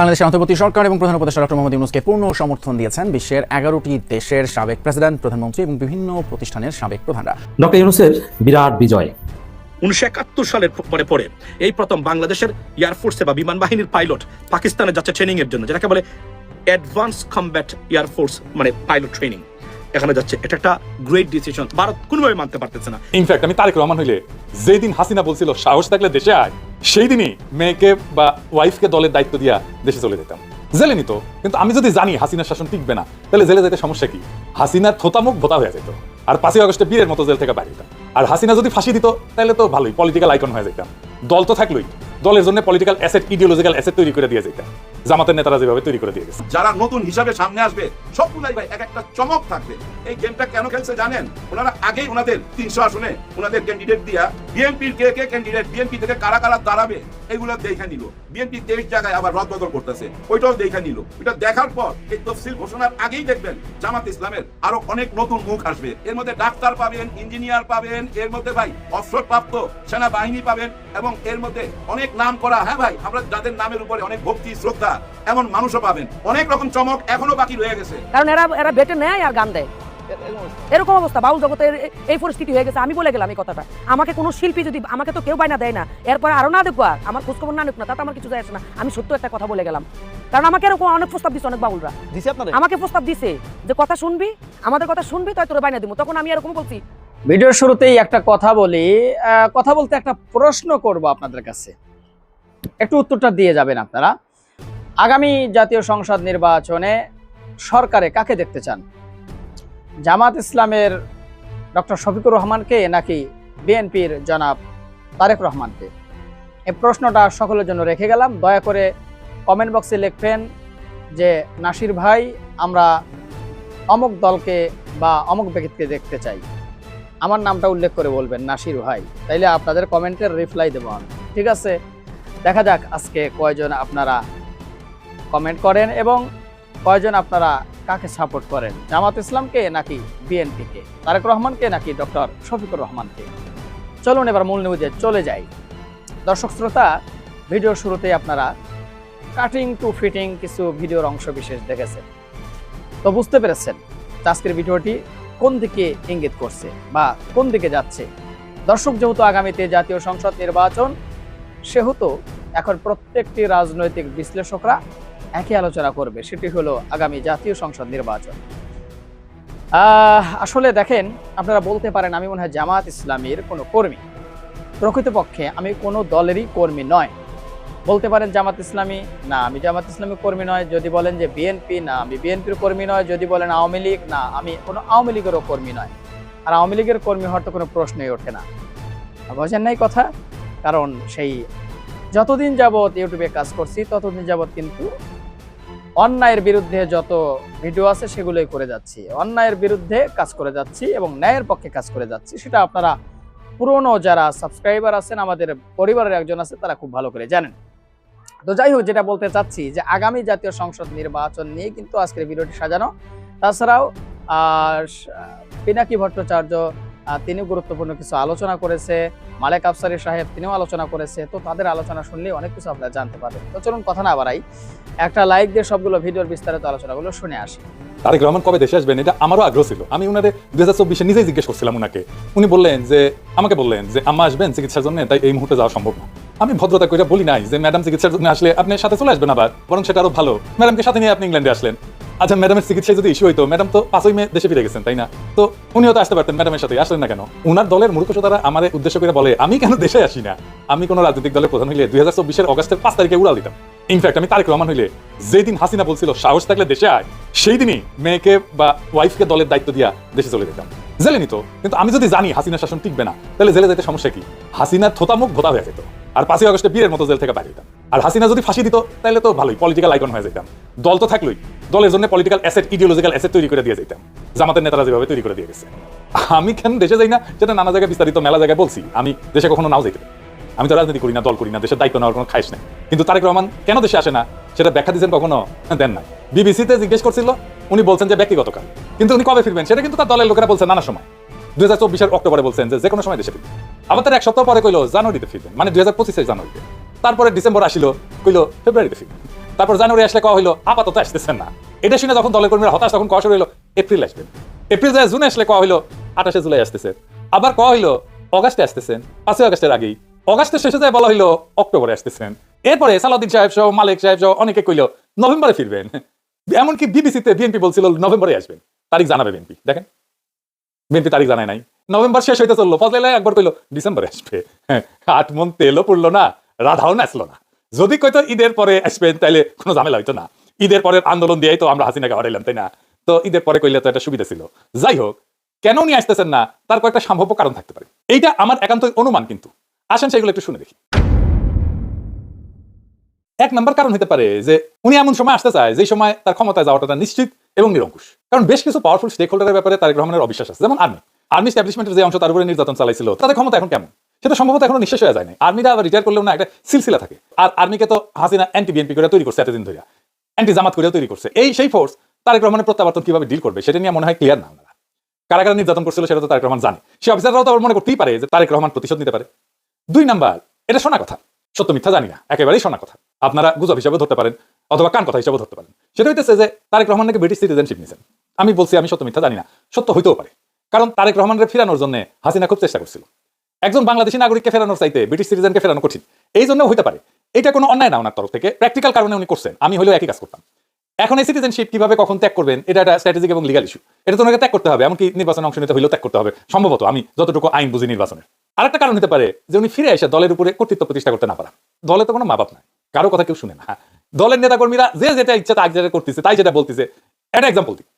বাংলাদেশের অন্তর্বর্তী সরকার এবং প্রধান উপদেষ্টা ডক্টর মোহাম্মদ ইউনুসকে পূর্ণ সমর্থন দিয়েছেন বিশ্বের এগারোটি দেশের সাবেক প্রেসিডেন্ট প্রধানমন্ত্রী এবং বিভিন্ন প্রতিষ্ঠানের সাবেক প্রধানরা। ডক্টর ইউনুসের বিরাট বিজয়। উনিশশো একাত্তর সালের পরে পরে এই প্রথম বাংলাদেশের এয়ারফোর্সে বা বিমান বাহিনীর পাইলট পাকিস্তানে যাচ্ছে ট্রেনিং এর জন্য যেটাকে বলে অ্যাডভান্স কমব্যাট এয়ারফোর্স মানে পাইলট ট্রেনিং এখানে যাচ্ছে এটা একটা গ্রেট ডিসিশন ভারত কোনোভাবে মানতে পারতেছে না। ইনফ্যাক্ট আমি তারেক রহমান হইলে যেই দিন হাসিনা বলছিল সাহস থাকলে দেশে আয়। সেই দিনই মেয়েকে বা ওয়াইফকে দলের দায়িত্ব দিয়া দেশে চলে যেতাম জেলে নিত কিন্তু আমি যদি জানি হাসিনার শাসন টিকবে না, তাহলে জেলে যেতে সমস্যা কি? হাসিনার থোতামুখ ভোতা হয়ে যেত আর পাঁচই আগস্টে বীরের মতো জেল থেকে বাইরে আর হাসিনা যদি ফাঁসি দিত, তাহলে তো ভালোই পলিটিক্যাল আইকন হয়ে যেতাম দল তো থাকলোই। দলের জন্য পলিটিক্যাল অ্যাসেট ইডিওলজিক্যাল অ্যাসেট তৈরি করে দিয়ে যেতাম জামাতের নেতারা যেভাবে তৈরি করে দিয়ে গেছে যারা নতুন হিসাবে সামনে আসবে সবগুলাই ভাই এক একটা চমক থাকবে। এই গেমটা কেন খেলছে জানেন? ওনারা আগেই ওনাদের তিনশো আসনে ওনাদের ক্যান্ডিডেট দিয়া বিএনপির কে কে ক্যান্ডিডেট বিএনপি থেকে কারা কারা দাঁড়াবে এগুলো দেখা নিল। বিএনপি তেইশ জায়গায় আবার রদ রদবদল করতেছে, ওইটাও দেখে নিল। এটা দেখার পর এই তফসিল ঘোষণার আগেই দেখবেন জামাত ইসলামের আরও অনেক নতুন মুখ আসবে। এর মধ্যে ডাক্তার পাবেন ইঞ্জিনিয়ার পাবেন, এর মধ্যে ভাই অবসর প্রাপ্ত সেনাবাহিনী পাবেন এবং এর মধ্যে অনেক নাম করা হ্যাঁ ভাই আমরা যাদের নামের উপরে অনেক ভক্তি শ্রদ্ধা এমন মানুষও পাবেন। অনেক রকম চমক এখনও বাকি রয়ে গেছে। কারণ এরা এরা বেটে নেয় আর গান দেয়। এরকম অবস্থা বাউল জগতের এই পরিস্থিতি হয়ে গেছে আমি বলে গেলাম এই কথাটা। আমাকে কোনো শিল্পী যদি আমাকে তো কেউ বাইনা দেয় না এরপর আরও না দেখব আর আমার খোঁজখবর না নিক না তাতে আমার কিছু যায় আসে না। আমি সত্য একটা কথা বলে গেলাম। কারণ আমাকে এরকম অনেক প্রস্তাব দিচ্ছে অনেক বাউলরা। দিছে আমাকে প্রস্তাব দিছে যে কথা শুনবি আমাদের কথা শুনবি তাই তোর বাইনা দিব তখন আমি এরকম বলছি। ভিডিওর শুরুতেই একটা কথা বলি আহ, কথা বলতে একটা প্রশ্ন করব আপনাদের কাছে। একটু উত্তরটা দিয়ে যাবেন আপনারা। আগামী জাতীয় সংসদ নির্বাচনে সরকারে কাকে দেখতে চান? জামাত ইসলামের ডক্টর শফিকুর রহমানকে নাকি বিএনপির জনাব তারেক রহমানকে? এই প্রশ্নটা সকলের জন্য রেখে গেলাম। দয়া করে কমেন্ট বক্সে লিখবেন যে, নাসির ভাই, আমরা অমুক দলকে বা অমুক ব্যক্তিকে দেখতে চাই। আমার নামটা উল্লেখ করে বলবেন, নাসির ভাই। তাইলে আপনাদের কমেন্টের রিপ্লাই দেবো আমি। ঠিক আছে? দেখা যাক আজকে কয়জন আপনারা কমেন্ট করেন এবং কয়জন আপনারা কাকে সাপোর্ট করেন? জামাত ইসলামকে নাকি বিএনপিকে তারেক রহমানকে নাকি ডক্টর শফিকুর রহমানকে? চলুন এবার মূল নিউজে চলে যাই। দর্শক শ্রোতা ভিডিওর শুরুতে আপনারা কাটিং টু ফিটিং কিছু ভিডিওর অংশ বিশেষ দেখেছেন। তো বুঝতে পেরেছেন আজকের ভিডিওটি কোন দিকে ইঙ্গিত করছে বা কোন দিকে যাচ্ছে? দর্শক যেহেতু আগামীতে জাতীয় সংসদ নির্বাচন সেহেতু এখন প্রত্যেকটি রাজনৈতিক বিশ্লেষকরা একই আলোচনা করবে, সেটি হলো আগামী জাতীয় সংসদ নির্বাচন। আসলে দেখেন, আপনারা বলতে পারেন আমি মনে হয় জামাত ইসলামীর কোনো কর্মী। প্রকৃতপক্ষে আমি কোনো দলেরই কর্মী নয়। বলতে পারেন জামাত ইসলামী, না, আমি জামাত ইসলামী কর্মী নয়। যদি বলেন যে বিএনপি, না, আমি বিএনপির কর্মী নয়। যদি বলেন আওয়ামী লীগ, না, আমি কোনো আওয়ামী লীগেরও কর্মী নয়। আর আওয়ামী লীগের কর্মী হওয়ার তো কোনো প্রশ্নই ওঠে না। বোঝেন নাই কথা? কারণ সেই যতদিন যাবৎ ইউটিউবে কাজ করছি, ততদিন যাবৎ কিন্তু অন্যায়ের বিরুদ্ধে যত ভিডিও আছে সেগুলোই করে যাচ্ছি। অন্যায়ের বিরুদ্ধে কাজ করে যাচ্ছি এবং ন্যায়ের পক্ষে কাজ করে যাচ্ছি। সেটা আপনারা পুরনো যারা সাবস্ক্রাইবার আছেন, আমাদের পরিবারের একজন আছে, তারা খুব ভালো করে জানেন। তো যাই হোক, যেটা বলতে চাচ্ছি যে আগামী জাতীয় সংসদ নির্বাচন নিয়ে কিন্তু আজকের ভিডিওটি সাজানো। তাছাড়াও আর পিনাকি ভট্টাচার্য তিনিও গুরুত্বপূর্ণ কিছু আলোচনা করেছে। মালেক আফসারি সাহেব তিনিও আলোচনা করেছে। তো তাদের আলোচনা শুনলে অনেক কিছু আপনারা জানতে পারবেন। তো চলুন কথা না বাড়াই। একটা লাইক দিয়ে সবগুলো ভিডিওর বিস্তারিত আলোচনাগুলো শুনে আসি। তারেক রহমান কবে দেশে আসবেন? এটা আমারও আগ্রহ ছিল। আমি উনাদের দুই হাজার চব্বিশে নিজেই জিজ্ঞেস করছিলাম উনাকে। উনি বললেন যে, আমাকে বললেন যে, আম্মা আসবেন চিকিৎসার জন্য, তাই এই মুহূর্তে যাওয়া সম্ভব না। আমি ভদ্রতা করে বলি নাই যে, ম্যাডাম চিকিৎসার জন্য আসলে আপনি সাথে চলে আসবেন আবার, বরং সেটা আরও ভালো। ম্যাডামকে সাথে নিয়ে আপনি ইংল্যান্ডে আসলেন। আচ্ছা ম্যাডামের চিকিৎসায় যদি ইস্যু হইতো ম্যাডাম তো পাঁচই মে দেশে ফিরে গেছেন, তাই না? তো উনিও তো আসতে পারতেন ম্যাডামের সাথে, আসলেন না কেন? উনার দলের মূর্খতারা আমার উদ্দেশ্য করে বলে, আমি কেন দেশে আসি না? আমি কোনো রাজনৈতিক দলের প্রধান হইলে দুই হাজার চব্বিশের অগস্টের পাঁচ তারিখে উড়াল দিতাম। ইনফ্যাক্ট আমি তারেক রহমান হইলে যেই দিন হাসিনা বলছিল, সাহস থাকলে দেশে আয়, সেই দিনই মেয়েকে বা ওয়াইফকে দলের দায়িত্ব দিয়া দেশে চলে যেতাম। জেলে নিত কিন্তু আমি যদি জানি হাসিনার শাসন টিকবে না, তাহলে জেলে যেতে সমস্যা কি? হাসিনার থোতামুখ ভোতা হয়ে যেত। আর পাঁচই আগস্টে বীরের মতো জেল থেকে বাইরে যেতাম আর হাসিনা যদি ফাঁসি দিত তাহলে তো ভালোই পলিটিক্যাল আইকন হয়ে যেতাম দল তো থাকলোই। দলের জন্য পলিটিক্যাল অ্যাসেট ইডিওলজিক্যাল অ্যাসেট তৈরি করে দিয়ে যেতাম জামাতের নেতারা যেভাবে তৈরি করে দিয়ে গেছে। আমি কেন দেশে যাই না? সেটা নানা জায়গায় বিস্তারিত, মেলা জায়গায় বলছি, আমি দেশে কখনো নাও যেতে আমি তো রাজনীতি করি না, দল করি না, দেশের দায়িত্ব নেওয়ার কোনো খাইস নেই। কিন্তু তারেক রহমান কেন দেশে আসে না? সেটা ব্যাখ্যা দিয়েছেন কখনো? দেন না বিবিসিতে জিজ্ঞেস করছিল, উনি বলছেন যে ব্যক্তিগত কারণ কিন্তু উনি কবে ফিরবেন? সেটা কিন্তু তার দলের লোকেরা বলছেন নানা সময়। দুই হাজার চব্বিশের অক্টোবরে বলছেন যে কোনো সময় দেশে ফিরবেন। আবার তার এক সপ্তাহ পরে কইলো জানুয়ারিতে ফিরবেন। মানে দুই হাজার পঁচিশে জানুয়ারিতে। তারপরে ডিসেম্বর আসিল, কইলো ফেব্রুয়ারিতে ফিরবেন। তারপর জানুয়ারি আসলে কওয়া হলো আপাতত আসতেছেন না। এটা শুনে যখন দলের কর্মীরা হতাশ, তখন কওয়া শুরু হলো এপ্রিল আসবেন এপ্রিল যায় জুনে আসলে কওয়া হলো আঠাশে জুলাই আসতেছে। আবার কওয়া হইল, অগাস্টে আসতেছেন, পাঁচই অগাস্টের আগেই। অগাস্টের শেষে যায় বলা হইল, অক্টোবরে আসতেছেন। এরপরে সালাউদ্দিন সাহেব সহ, মালিক সাহেব সহ অনেকে কইলো, নভেম্বরে ফিরবেন। এমনকি বিবিসিতে বিএনপি বলছিল, নভেম্বরে আসবেন। তারিখ জানাবে বিএনপি। দেখেন। বিএনপি তারিখ জানায় নাই। নভেম্বর শেষ হইতে চলল ফজলে একবার কইলো ডিসেম্বরে আসবে। হ্যাঁ, আট মন তেলও পড়ল না রাধাও নাচলো না। যদি কইতো ঈদের পরে আসবেন তাহলে কোনো ঝামেলা হইতো না। ঈদের পরের আন্দোলন দিয়েই তো আমরা হাসিনাকে হরাইলাম তাই না? তো ঈদের পরে কইলে তো একটা সুবিধা ছিল। যাই হোক কেন উনি আসতেছেন না? তার কয়েকটা সম্ভাব্য কারণ থাকতে পারে। এইটা আমার একান্ত অনুমান কিন্তু। আসেন সেগুলো একটু শুনে দেখি। এক নম্বর কারণ হতে পারে যে উনি এমন সময় আসতে চায় যে সময় তার ক্ষমতায় যাওয়াটা নিশ্চিত এবং নিরঙ্কুশ। কারণ বেশ কিছু পাওয়ারফুল স্টেক হোল্ডারের ব্যাপারে তারেক রহমানের অবিশ্বাস আছে। যেমন আর্মি আর্মি স্ট্যাবলিশমেন্টের যে অংশ, তার উপরে নির্যাতন চালাইছিল, তাদের ক্ষমতা এখন কেমন? সেটা সম্ভবত এখনও নিঃশেষ হয়ে যায় না আর্মিরা আবার রিটায়ার করলেও না, একটা সিলসিলা থাকে। আর আর্মিকে তো হাসিনা অ্যান্টি বিএনপি করে তৈরি করছে এতদিন ধরে অ্যান্টি জামাত করে তৈরি করছে। এই সেই ফোর্স তারেক রহমানের প্রত্যাবর্তন কীভাবে ডিল করবে, সেটা নিয়ে মনে হয় ক্লিয়ার না ওনারা কারা কারা নির্যাতন করছিল, সেটা তো তারেক রহমান জানে। সে অফিসাররাও তো মনে করতেই পারে যে তারেক রহমান প্রতিশোধ নিতে পারে। দুই নাম্বার, এটা শোনা কথা। সত্য মিথ্যা জানি না, একেবারেই শোনা কথা। আপনারা গুজব হিসাবে ধরতে পারেন, অথবা কান কথা হিসাবে ধরতে পারেন। সেটা হইতেছে যে তারেক রহমান নাকি ব্রিটিশ সিটিজেনশিপ নিয়েছেন। আমি বলছি, আমি সত্য মিথ্যা জানি না, সত্য হইতেও পারে। কারণ তারেক রহমানের ফেরানোর জন্য হাসিনা খুব চেষ্টা করছিল। একজন বাংলাদেশি নাগরিককে ফেরানোর চাইতে ব্রিটিশ সিটিজেনকে ফেরানো কঠিন। এই জন্য হইতে পারে। এটা কোনো অন্যায় না ওনার তরফ থেকে। প্র্যাকটিক্যাল কারণে উনি করছেন। আমি হলেও একই কাজ করতাম। এখন এই সিটিজেনশিপ কীভাবে কখন ত্যাগ করবেন, এটা একটা স্ট্র্যাটেজিক এবং লিগাল ইস্যু এটা তো ওনাকে ত্যাগ করতে হবে, এমনকি নির্বাচনে অংশ নিতে হলেও ত্যাগ করতে হবে। সম্ভবত আমি যতটুকু আইন বুঝি নির্বাচনের। আরেকটা কারণ হতে পারে যে উনি ফিরে এসে দলের উপরে কর্তৃত্ব প্রতিষ্ঠা করতে না পারা দলে তো কোনো মা বাপ নাই। কারও কথা কেউ শুনে না। দলের নেতাকর্মীরা যে যেটা ইচ্ছা তা যেটা করতেছে, তাই যেটা বলতেছে। এটা এক্সাম্পল দিই।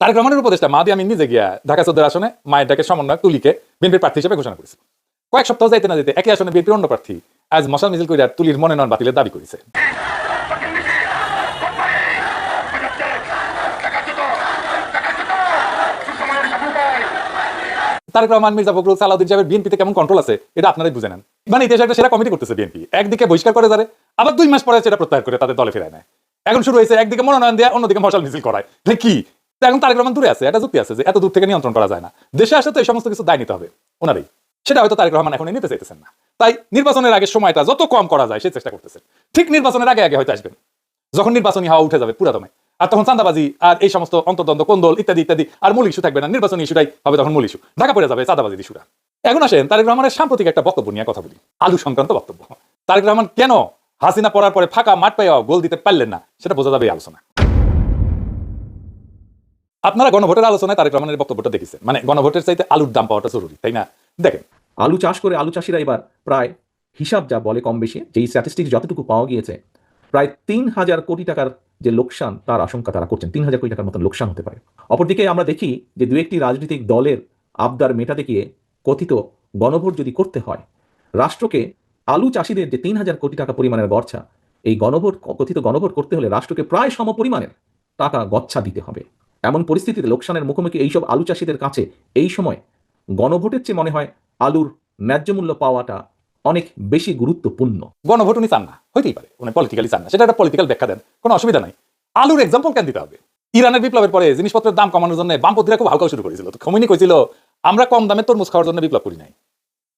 তারেক রহমানের উপদেষ্টা মাদি আমি নিজে গিয়া ঢাকা চোদ্দের আসনে মায়ের ডাকে সমন্বয় তুলিকে বিএনপির প্রার্থী হিসেবে ঘোষণা করেছে। কয়েক সপ্তাহ যাইতে না যেতে একই আসনে বিএনপির অন্য প্রার্থী আজ মশাল মিছিল করিয়া তুলির মনোনয়ন বাতিলের দাবি করেছে। তারেক রহমান, মির্জা ফখরুল, সালাউদ্দিন সাহেবের বিএনপিতে কেমন কন্ট্রোল আছে? এটা আপনারাই বুঝে নেন। মানে ইতিহাসে একটা সেরা কমিটি করতেছে বিএনপি। একদিকে বহিষ্কার করে যারে, আবার দুই মাস পরে সেটা প্রত্যাহার করে তাদের দলে ফেরায় নেয়। এখন শুরু হয়েছে একদিকে মনোনয়ন দেয়, অন্যদিকে মশাল মিছিল করায়। তাহলে কি? এখন তারেক রহমান দূরে আছে একটা যুক্তি আছে যে এত দূর থেকে নিয়ন্ত্রণ করা যায় না। দেশে আসলে তো এই সমস্ত কিছু দায় নিতে হবে, ওনারই। সেটা হয়তো তারেক রহমান এখন নিতে চাইতেছেন না। তাই নির্বাচনের আগে সময়টা যত কম করা যায় সে চেষ্টা করতেছেন ঠিক নির্বাচনের আগে আগে হয়তো আসবেন। যখন নির্বাচনী হাওয়া উঠে যাবে পুরা দমে আর তখন চাঁদাবাজি আর এই সমস্ত অন্তর্দ্বন্দ্ব, কোন্দল ইত্যাদি ইত্যাদি, আর মূল ইস্যু থাকবে না। নির্বাচনী ইস্যুটাই হবে তখন মূল ইস্যু ঢাকা পড়ে যাবে চাঁদাবাজির ইস্যুটা এখন আসেন তারেক রহমানের সাম্প্রতিক একটা বক্তব্য নিয়ে কথা বলি। আলু সংক্রান্ত বক্তব্য। তারেক রহমান কেন হাসিনা পড়ার পরে ফাঁকা মাঠ পাইয়া গোল দিতে পারলেন না, সেটা বোঝা যাবে এই আলোচনা। আপনারা গণভোটের আলোচনায় তারেক রহমানের বক্তব্যটা দেখেছেন। মানে গণভোটের চাইতে আলুর দাম পাওয়াটা জরুরি, তাই না? দেখেন। আলু চাষ করে আলু চাষিরা এবার প্রায় হিসাব যা বলে কম বেশি যেই স্ট্যাটিস্টিক্স যতটুকু পাওয়া গিয়েছে প্রায় তিন হাজার কোটি টাকার যে লোকসান, তার আশঙ্কা তারা করছেন। তিন হাজার কোটি টাকার মতন লোকসান হতে পারে। অপরদিকে আমরা দেখি যে দু একটি রাজনৈতিক দলের আবদার মেটাতে গিয়ে কথিত গণভোট যদি করতে হয়, রাষ্ট্রকে আলু চাষিদের যে তিন হাজার কোটি টাকা পরিমাণের গড়ছা এই গণভোট, কথিত গণভোট করতে হলে রাষ্ট্রকে প্রায় সম পরিমাণের টাকা গচ্ছা দিতে হবে। এমন পরিস্থিতিতে লোকসানের মুখোমুখি এইসব আলু চাষিদের কাছে এই সময় গণভোটের চেয়ে মনে হয় আলুর ন্যায্য মূল্য পাওয়াটা অনেক বেশি গুরুত্বপূর্ণ। গণভোট উনি চান না, হইতেই পারে, উনি পলিটিক্যালি চান না। সেটা একটা পলিটিক্যাল ব্যাখ্যা দেন, কোনো অসুবিধা নাই। আলুর এক্সাম্পল কেন দিতে হবে? ইরানের বিপ্লবের পরে জিনিসপত্রের দাম কমানোর জন্য বামপন্থীরা খুব হালকা শুরু করেছিল। তো খমিনি কইছিল, আমরা কম দামে তরমুজ খাওয়ার জন্য বিপ্লব করি নাই।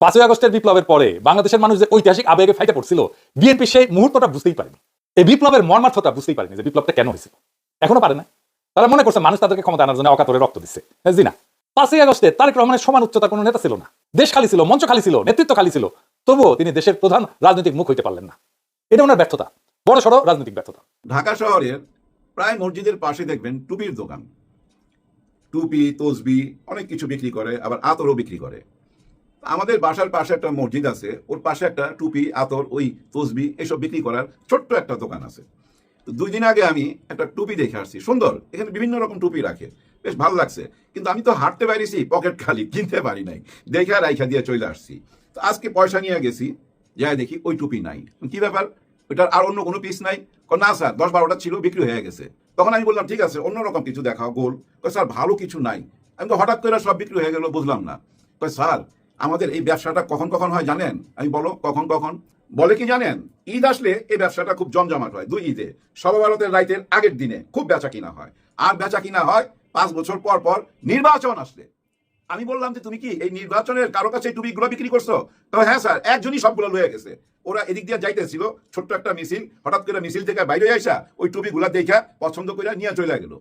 পাঁচই আগস্টের বিপ্লবের পরে বাংলাদেশের মানুষ যে ঐতিহাসিক আবেগে ফাইটে পড়ছিল, বিএনপি সেই মুহূর্তটা বুঝতেই পারেনি। এই বিপ্লবের মর্মার্থটা বুঝতেই পারেনি যে বিপ্লবটা কেন হয়েছিল। এখনও পারে না। তারা মনে করছে মানুষ তাদেরকে ক্ষমতা আনার জন্য অকাতরে রক্ত দিচ্ছে। জি না পাঁচই আগস্টে তারেক রহমানের সমান উচ্চতার কোনো নেতা ছিল না। দেশ খালি ছিল, মঞ্চ খালি ছিল, নেতৃত্ব খালি ছিল। তবুও তিনি দেশের প্রধান রাজনৈতিক মুখ হইতে পারলেন না। এটা ওনার ব্যর্থতা। বড় সড়ো রাজনৈতিক ব্যর্থতা। ঢাকা শহরের প্রায় মসজিদের পাশে দেখবেন টুপির দোকান। টুপি, তসবি, অনেক কিছু বিক্রি করে, আবার আতরও বিক্রি করে। আমাদের বাসার পাশে একটা মসজিদ আছে, ওর পাশে একটা টুপি, আতর, ওই তসবি, এসব বিক্রি করার ছোট্ট একটা দোকান আছে। তো দুই দিন আগে আমি একটা টুপি দেখে আসছি, সুন্দর, এখানে বিভিন্ন রকম টুপি রাখে, বেশ ভালো লাগছে। কিন্তু আমি তো হাঁটতে পারিছি, পকেট খালি, কিনতে পারি নাই, দেখে রাইখা দিয়ে চলে আসছি। আজকে পয়সা নিয়ে গেছি, যাই দেখি ওই টুপি নাই। কি ব্যাপার? ওইটার আর অন্য কোনো পিস নাই? না স্যার, দশ বারোটা ছিল, বিক্রি হয়ে গেছে। তখন আমি বললাম, ঠিক আছে অন্যরকম কিছু দেখাও, গোল। স্যার, ভালো কিছু নাই। আমি তো হঠাৎ করে সব বিক্রি হয়ে গেল, বুঝলাম না। স্যার, আমাদের এই ব্যবসাটা কখন কখন হয় জানেন? আমি বলো, কখন কখন? বলে কি জানেন? ঈদ আসলে এই ব্যবসাটা খুব জমজমাট হয় দুই ঈদে। সর্বভারতের রাইতের আগের দিনে খুব বেচা কিনা হয়। আর বেচা কিনা হয় পাঁচ বছর পর পর নির্বাচন আসলে। আমি বললাম যে তুমি কি এই নির্বাচনের কারও কাছে এই টুপিগুলো বিক্রি করছ? তো হ্যাঁ স্যার, একজনই সবগুলো লয়ে গেছে। ওরা এদিক দিয়ে যাইতেছিল, ছোট্ট একটা মিছিল হঠাৎ করে মিছিল থেকে বাইরে আইসা ওই টুপিগুলা দেখা পছন্দ করে নিয়ে চলে গেল।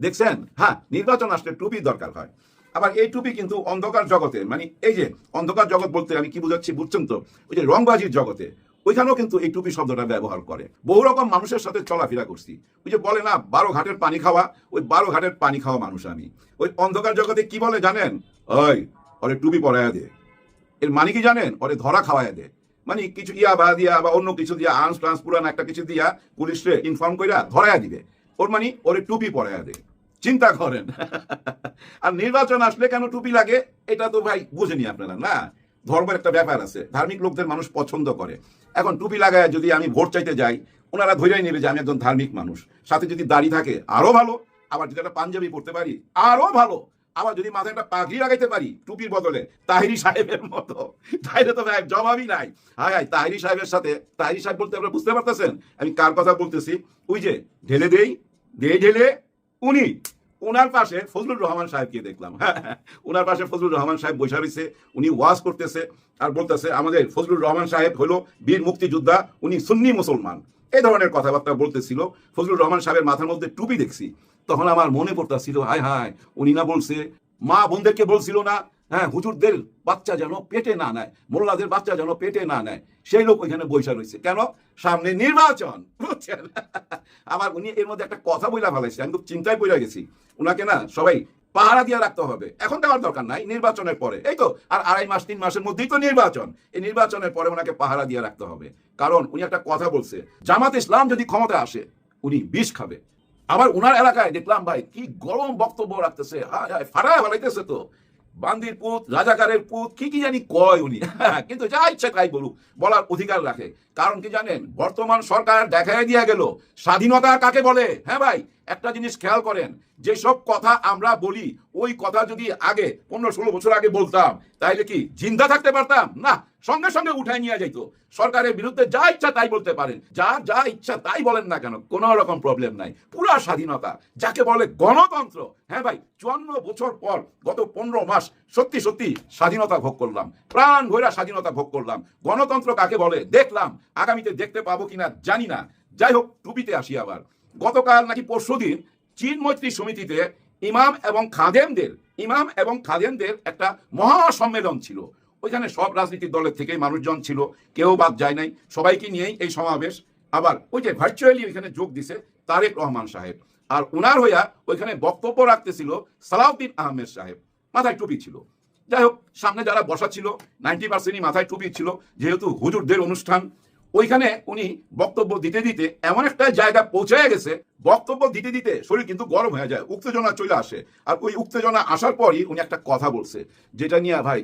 দেখছেন? হ্যাঁ নির্বাচন আসলে টুপির দরকার হয়। আবার এই টুপি কিন্তু অন্ধকার জগতে মানে এই যে অন্ধকার জগৎ বলতে আমি কি বুঝাচ্ছি বুঝছেন তো? ওই যে রংবাজির জগতে ওইখানেও কিন্তু এই টুপি শব্দটা ব্যবহার করে। বহু রকম মানুষের সাথে চলাফেরা করছি। ওই যে বলে না, বারো ঘাটের পানি খাওয়া, ওই বারো ঘাটের পানি খাওয়া মানুষ আমি। ওই অন্ধকার জগতে কি বলে জানেন? ওই, ওরে টুপি পরাইয়া দে। এর মানে কি জানেন? ওরে ধরা খাওয়াইয়া দে। মানে কিছু ইয়া বা দিয়া বা অন্য কিছু দিয়া, আর্মস ট্রান্স পুরান একটা কিছু দিয়া পুলিশে ইনফর্ম করিয়া ধরাইয়া দিবে। ওর মানে ওরে টুপি পরাইয়া দে। চিন্তা করেন। আর নির্বাচন আসলে কেন টুপি লাগে, এটা তো ভাই বুঝেনি আপনারা, না? ধর্মের একটা ব্যাপার আছে। ধার্মিক লোকদের মানুষ পছন্দ করে। এখন টুপি লাগায় যদি আমি ভোট চাইতে যাই, ওনারা ধরেই নেবে যে আমি একজন ধার্মিক মানুষ। সাথে যদি দাড়ি থাকে আরও ভালো। আবার যদি একটা পাঞ্জাবি পড়তে পারি আরও ভালো। আবার যদি মাথায় একটা পাগড়ি লাগাইতে পারি, টুপির বদলে, তাহিরি সাহেবের মতো। তাইলে তো ভাই জবাবই নাই। হায় হায়, তাহিরি সাহেবের সাথে, তাহিরি সাহেব বলতে আপনারা বুঝতে পারতেছেন? আমি কার কথা বলতেছি? ওই যে, ঢেলে দেই, দে ঢেলে, উনি ওনার পাশে ফজলুর রহমান সাহেবকে দেখলাম। ওনার পাশে ফজলুর রহমান সাহেব বৈশা উনি ওয়াজ করতেছে আর বলতেছে, আমাদের ফজলুর রহমান সাহেব হলো বীর মুক্তিযোদ্ধা, উনি সুন্নি মুসলমান। এই ধরনের কথাবার্তা বলতেছিল। ফজলুর রহমান সাহেবের মাথার মধ্যে টুপি দেখছি। তখন আমার মনে পড়তেছিল, হায় হায়, উনি না বলছে, মা বোনদেরকে বলছিল না হ্যাঁ হুজুরদের বাচ্চা যেন পেটে না নেয়, মোল্লাদের বাচ্চা যেন পেটে না নেয়, সেই লোক ওইখানে বৈশা রয়েছে। কেন? সামনে নির্বাচন, বুঝছেন? আমার উনি এর মধ্যে একটা কথা বইলা ফেলাইছে, আমি খুব চিন্তায় পড়ে গেছি। উনাকে না সবাই পাহারা দিয়ে রাখতে হবে। এখন দেওয়ার দরকার নাই, নির্বাচনের পরে, এই তো। আর আড়াই মাস, তিন মাসের মধ্যেই তো নির্বাচন। এই নির্বাচনের পরে ওনাকে পাহারা দিয়ে রাখতে হবে। কারণ উনি একটা কথা বলছে, জামাত ইসলাম যদি ক্ষমতা আসে, উনি বিষ খাবে। আবার ওনার এলাকায় দেখলাম ভাই, কি গরম বক্তব্য রাখতেছে, হায় হায়, ফাটায় ফেলাইতেছে তো। বান্দির পুত রাজাকারের পুত কি কি জানি কয় উনি। কিন্তু যা ইচ্ছে তাই বলুক বলার অধিকার রাখে। কারণ কি জানেন বর্তমান সরকার দেখাই দিয়া গেল স্বাধীনতা কাকে বলে? হ্যাঁ ভাই একটা জিনিস খেয়াল করেন, যেসব কথা আমরা বলি, ওই কথা যদি আগে পনেরো ষোলো বছর আগে বলতাম, তাইলে কি জিন্দা থাকতে পারতাম? না, সঙ্গে সঙ্গে উঠায় নিয়ে যাইতো। সরকারের বিরুদ্ধে যা ইচ্ছা তাই বলতে পারেন যা যা ইচ্ছা তাই বলেন না কেন, কোনো রকম প্রবলেম নাই। পুরা স্বাধীনতা, যাকে বলে গণতন্ত্র। হ্যাঁ ভাই, চুয়ান্ন বছর পর গত পনেরো মাস সত্যি সত্যি স্বাধীনতা ভোগ করলাম, প্রাণ ভৈরা স্বাধীনতা ভোগ করলাম। গণতন্ত্র কাকে বলে? দেখলাম, আগামীতে দেখতে পাবো কিনা জানি না। যাই হোক, টুপিতে আসি আবার। গতকাল নাকি পরশুদিন চীন মৈত্রী সমিতিতে ইমাম এবং খাদেমদের, ইমাম এবং খাদেমদের একটা মহা সম্মেলন ছিল। ওইখানে সব রাজনীতির দলের থেকেই মানুষজন ছিল, কেউ বাদ যায় নাই। সবাইকে নিয়েই এই সমাবেশ। আবার ওই যে ভার্চুয়ালি ওইখানে যোগ দিছে তারেক রহমান সাহেব। আর উনার হইয়া ওইখানে বক্তব্য রাখতেছিল সালাউদ্দিন আহমেদ সাহেব। মাথায় টুপি ছিল। যাই হোক, সামনে যারা বসা ছিল নাইনটি পার্সেন্টই মাথায় টুপি ছিল। যেহেতু হুজুরদের অনুষ্ঠান ওইখানে উনি বক্তব্য দিতে দিতে এমন একটা জায়গা পৌঁছে গেছে, বক্তব্য দিতে দিতে শরীর কিন্তু গরম হয়ে যায়, উত্তেজনা চলে আসে। আর ওই উত্তেজনা আসার পরই উনি একটা কথা বলছে, যেটা নিয়ে ভাই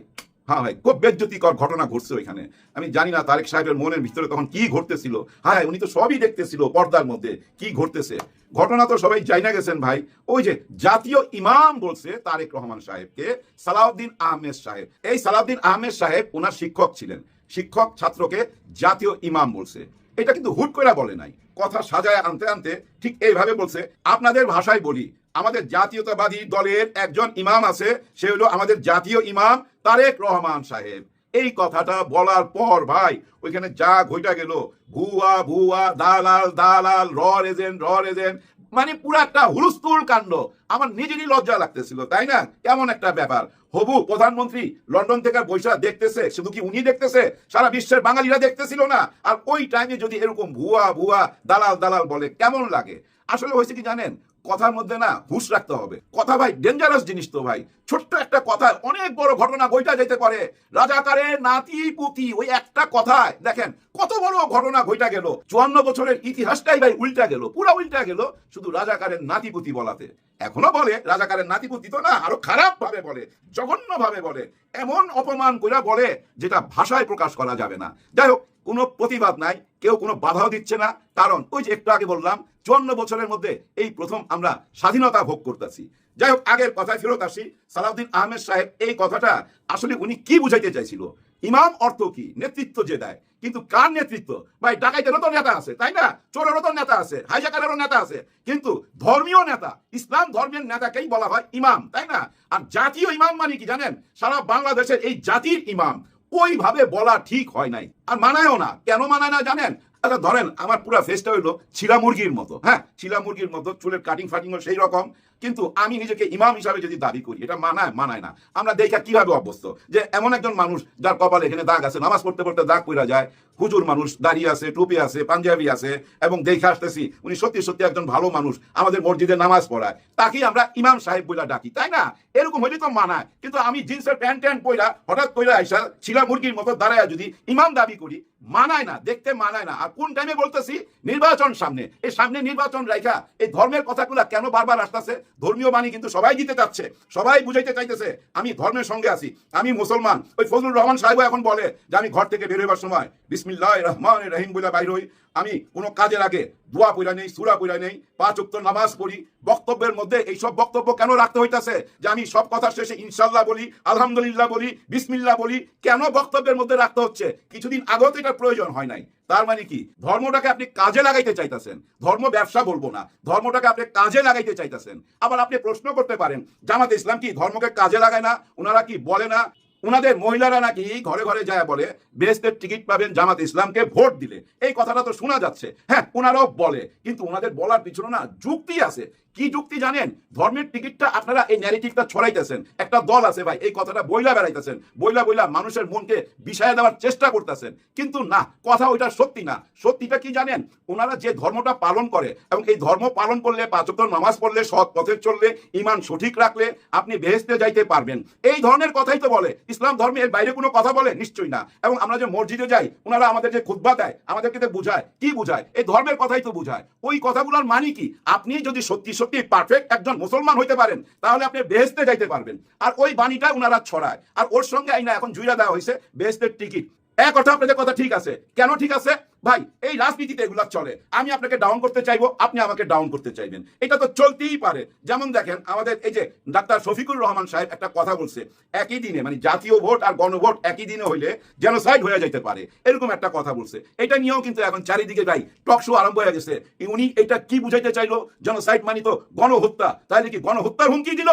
হ্যাঁ ভাই, খুব বেজ্জতিকর ঘটনা ঘটছে ওইখানে। আমি জানি না তারেক সাহেবের মনের ভিতরে তখন কি ঘটতেছিল। হ্যাঁ উনি তো সবই দেখতেছিল পর্দার মধ্যে কি ঘটতেছে। ঘটনা তো সবাই জানা গেছেন ভাই। ওই যে জাতীয় ইমাম বলছে তারেক রহমান সাহেবকে, সালাউদ্দিন আহমেদ সাহেব। এই সালাউদ্দিন আহমেদ সাহেব ওনার শিক্ষক ছিলেন। শিক্ষক ছাত্রকে জাতীয় ইমাম বলছে। এটা কিন্তু হুট করে বলে নাই। কথা সাজায় আনতে আনতে ঠিক এইভাবে বলছে, আপনাদের ভাষায় বলি, আমাদের জাতীয়তাবাদী দলের একজন ইমাম আছে, সে হলো আমাদের জাতীয় ইমাম তারেক রহমান সাহেব। এই কথাটা বলার পর ভাই, ওইখানে যা ঘইটা গেল, ভুয়া ভুয়া, দালাল দালাল, র এজেন্ট র এজেন্ট মানে পুরো একটা হুলস্থুল কাণ্ড। আমার নিজেরই লজ্জা লাগতেছিল, তাই না? কেমন একটা ব্যাপার। হবু, প্রধানমন্ত্রী লন্ডন থেকে বৈশা দেখতেছে, শুধু কি উনি দেখতেছে? সারা বিশ্বের বাঙালিরা দেখতেছিল না। আর ওই টাইমে যদি এরকম ভুয়া ভুয়া, দালাল দালাল বলে, কেমন লাগে? আসলে হয়েছে কি জানেন? কথার মধ্যে না হুঁশ রাখতে হবে। কথা ভাই ডেঞ্জারাস জিনিস তো ভাই। ছোট্ট একটা কথায় অনেক বড় ঘটনা বইটা যেতে পারে। রাজাকারের নাতি পুতি ওই একটা কথায়, দেখেন, কত বড় ঘটনা ঘইটা গেল। চুয়ান্ন বছরের ইতিহাসটাই ভাই উল্টা গেল, পুরা উল্টা গেল শুধু রাজাকারের নাতিপুতি বলাতে। এখনও বলে, রাজাকারের নাতি নাতিপুতি তো না, আরও খারাপ ভাবে বলে জঘন্য ভাবে বলে, এমন অপমান করে বলে, যেটা ভাষায় প্রকাশ করা যাবে না। যাই হোক কোনো প্রতিবাদ নাই, কেউ কোনো বাধাও দিচ্ছে না। কারণ ওই যে একটু আগে বললাম, চুয়ান্ন বছরের মধ্যে এই প্রথম আমরা স্বাধীনতা ভোগ করতেছি। যাই হোক, আগের কথায় ফেরত আসি। সালাউদ্দিন আহমেদ সাহেব এই কথাটা আসলে উনি কি বুঝাইতে চাইছিল? ইমাম অর্থ কি? নেতৃত্ব যে দেয়। কিন্তু কার নেতৃত্ব? ভাই, ডাকাইতেরও তো নেতা আছে, তাই না? চোরেরও তো নেতা আছে, হাইজাকারেরও নেতা আছে। কিন্তু ধর্মীয় নেতা, ইসলাম ধর্মের নেতাকেই বলা হয় ইমাম, তাই না? আর জাতীয় ইমাম মানে কি জানেন? সারা বাংলাদেশের এই জাতির ইমাম। ওইভাবে বলা ঠিক হয় নাই। আর মানায়ও না। কেন মানায় না জানেন? আচ্ছা ধরেন, আমার পুরো ফেসটা হইল ছিলা মুরগির মতো। হ্যাঁ ছিলা মুরগির মতো, চুলের কাটিং ফাটিংও সেই রকম কিন্তু আমি নিজেকে ইমাম হিসাবে যদি দাবি করি, এটা মানায় মানায় না। আমরা দেখা কীভাবে অভ্যস্ত? যে এমন একজন মানুষ যার কপালে এখানে দাগ আছে, নামাজ পড়তে পড়তে দাগ পড়া যায়, হুজুর মানুষ দাঁড়িয়ে আছে, টুপি আছে, পাঞ্জাবি আছে, এবং দেখে আসতেছি উনি সত্যি সত্যি একজন ভালো মানুষ, আমাদের মসজিদে নামাজ পড়ায়। তাকেই আমরা ইমাম সাহেব বইলা ডাকি, তাই না? এরকম হইলে তো মানায়। কিন্তু আমি জিন্সের প্যান্ট ট্যান্ট পইরা হঠাৎ কইরা আইসা ছিলা মুরগির মতো দাঁড়ায় যদি ইমাম দাবি করি, মানায় না, দেখতে মানায় না। আর কোন টাইমে বলতেছি? নির্বাচন সামনে। এই সামনে নির্বাচন রাইখা, এই ধর্মের কথাগুলা কেন বারবার আসতেছে? ধর্মীয় বাণী কিন্তু সবাই দিতে চাচ্ছে, সবাই বুঝাইতে চাইতেছে, আমি ধর্মের সঙ্গে আছি, আমি মুসলমান। ওই ফজলুর রহমান সাহেব এখন বলে যে, আমি ঘর থেকে বেরোবার সময় বিসমিল্লাহ রহমান রহিম বলে বাইর হই। আমি কোনো কাজের আগে দোয়া পইরা নেই, সুরা পইরা নেই, পাঁচ উক্ত নামাজ পড়ি। বক্তব্যের মধ্যে এইসব বক্তব্য কেন রাখতে হইতাছে? যে, আমি সব কথা শেষে ইনশাল্লাহ বলি, আলহামদুলিল্লাহ বলি, বিসমিল্লাহ বলি, কেন বক্তব্যের মধ্যে রাখতে হচ্ছে? কিছুদিন আগেও তো এটার প্রয়োজন হয় নাই। তার মানে কি? ধর্মটাকে আপনি কাজে লাগাইতে চাইতেছেন। ধর্ম ব্যবসা বলব না। ধর্মটাকে আপনি কাজে লাগাইতে চাইতেছেন। আবার আপনি প্রশ্ন করতে পারেন, জামাত ইসলাম কি ধর্মকে কাজে লাগায় না? ওনারা কি বলে না? ওনাদের মহিলারা নাকি ঘরে ঘরে যায় বলে, বেহেস্তের টিকিট পাবেন জামাত ইসলামকে ভোট দিলে। এই কথাটা তো শোনা যাচ্ছে। হ্যাঁ ওনারাও বলে, কিন্তু ওনাদের বলার পিছনে না যুক্তি আছে। কি যুক্তি জানেন? ধর্মের টিকিটটা আপনারা এই ন্যারেটিভটা ছড়াইতেছেন। একটা দল আছে ভাই, এই কথাটা বইলা বেড়াইতেছেন। বইলা বইলা মানুষের মনকে বিষয়ে দেওয়ার চেষ্টা করতেছেন। কিন্তু না, কথা ওইটা সত্যি না। সত্যিটা কি জানেন? ওনারা যে ধর্মটা পালন করে এবং এই ধর্ম পালন করলে পাঁচক নামাজ পড়লে, সৎ পথে চললে ইমান সঠিক রাখলে, আপনি বেহেস্তে যাইতে পারবেন। এই ধরনের কথাই তো বলে। ইসলাম ধর্মের বাইরে কোনো কথা বলে, নিশ্চয়ই না। এবং আমরা যে মসজিদে যাই, ওনারা আমাদের যে খুতবা দেয়, আমাদেরকে বুঝায়। কি বুঝায়? এই ধর্মের কথাই তো বুঝায়। ওই কথাগুলোর মানে কি? আপনি যদি সত্যি সত্যি পারফেক্ট একজন মুসলমান হইতে পারেন, তাহলে আপনি বেহেস্তে যাইতে পারবেন। আর ওই বাণীটা ওনারা ছড়ায়। আর ওর সঙ্গে আইনা এখন জুইরা দেওয়া হয়েছে বেহেস্তের টিকিট। এক কথা আপনাদের কথা ঠিক আছে। কেন ঠিক আছে? ভাই, এই রাজনীতিতে এগুলা চলে। আমি আপনাকে ডাউন করতে চাইব, আপনি আমাকে ডাউন করতে চাইবেন। এটা তো চলতেই পারে। যেমন দেখেন, আমাদের এই যে ডাক্তার শফিকুর রহমান সাহেব একটা কথা বলছে, একই দিনে মানে জাতীয় ভোট আর গণভোট একই দিনে হইলে জেনোসাইড হয়ে যেতে পারে। এরকম একটা কথা বলছে। এটা নিয়েও কিন্তু এখন চারিদিকে ভাই টক শো আরম্ভ হয়ে গেছে। উনি এটা কি বুঝাইতে চাইলো? জেনোসাইড মানে তো গণহত্যা। তাহলে কি গণহত্যার হুমকি দিল?